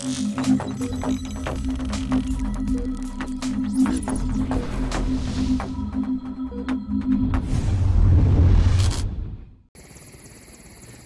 Thank you.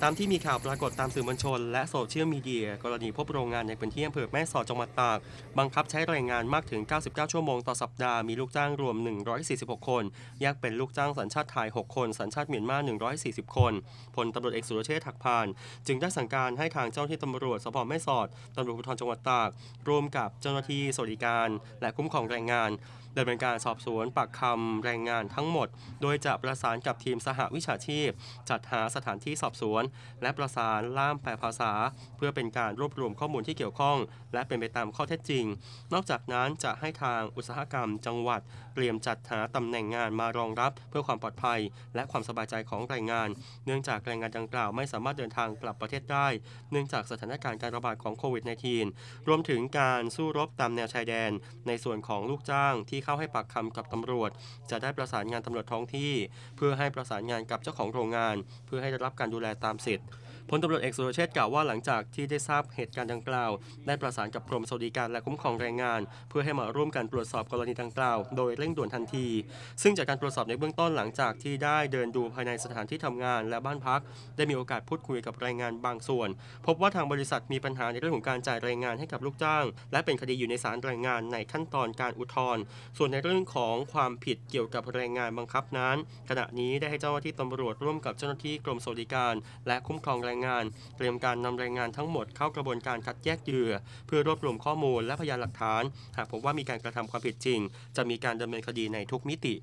ตามที่มีข่าวปรากฏตามสื่อมวลชน และโซเชียลมีเดีย กรณีพบโรงงานในพื้นที่อำเภอแม่สอดจังหวัดตาก บังคับใช้แรงงานมากถึง 99 ชั่วโมงต่อสัปดาห์ มีลูกจ้างรวม 146 คนแยกเป็นลูกจ้างสัญชาติไทย 6 คน สัญชาติเมียนมา 140 คนพลตำรวจเอกสุรเชษฐ์หักพาน จึงได้สั่งการให้ทางเจ้าหน้าที่ตำรวจสพแม่สอดตำรวจภูธรจังหวัดตาก ร่วมกับเจ้าหน้าที่สวัสดิการ และคุ้มครองแรงงานดำเนินการสอบสวนปากคำแรงงานทั้งหมด โดยจะประสานกับทีมสหวิชาชีพ จัดหาสถานที่สอบสวนและประสานล่ามแปลภาษา เพื่อเป็นการรวบรวมข้อมูลที่เกี่ยวข้อง และเป็นไปตามข้อเท็จจริง นอกจากนั้นจะให้ทางอุตสาหกรรม จังหวัด เตรียมจัดหาตำแหน่งงานมารองรับ เพื่อความปลอดภัย และความสบายใจของแรงงาน เนื่องจากแรงงานดังกล่าวไม่สามารถเดินทางกลับประเทศได้ เนื่องจากสถานการณ์การระบาดของโควิด -19 รวมถึงการสู้รบตามแนวชายแดน ในส่วนของลูกจ้างที่เข้าให้ปากคำกับตำรวจ จะได้ประสานงานตำรวจท้องที่ เพื่อให้ประสานงานกับเจ้าของโรงงาน เพื่อให้ได้รับการดูแลตามสิทธิ์ พลตำรวจเอกสุรเชษฐ์กล่าวว่าหลังจากที่ได้ทราบเหตุการณ์ดังกล่าว ได้ประสานกับกรมสวัสดิการและคุ้มครองแรงงาน เพื่อให้มาร่วมกันตรวจสอบกรณีดังกล่าว โดยเร่งด่วนทันที ซึ่งจากการตรวจสอบในเบื้องต้นหลังจากที่ได้เดินดูภายในสถานที่ทำงานและบ้านพัก ได้มีโอกาสพูดคุยกับแรงงานบางส่วน พบว่าทางบริษัทมีปัญหาในเรื่องของการจ่ายแรงงานให้กับลูกจ้าง และเป็นคดีอยู่ในศาลแรงงานในขั้นตอนการอุทธรณ์ส่วนในเรื่องของความผิดเกี่ยวกับแรงงานบังคับนั้น ขณะนี้ได้ให้เจ้าหน้าที่ตำรวจร่วมกับเจ้าหน้าที่กรมสวัสดิการ และคุ้มครองแรงงาน เตรียมการนำแรงงานทั้งหมดเข้ากระบวนการคัดแยกเหยื่อ เพื่อรวบรวมข้อมูลและพยานหลักฐาน หากพบว่ามีการกระทำความผิดจริง จะมีการดำเนินคดีในทุกมิติ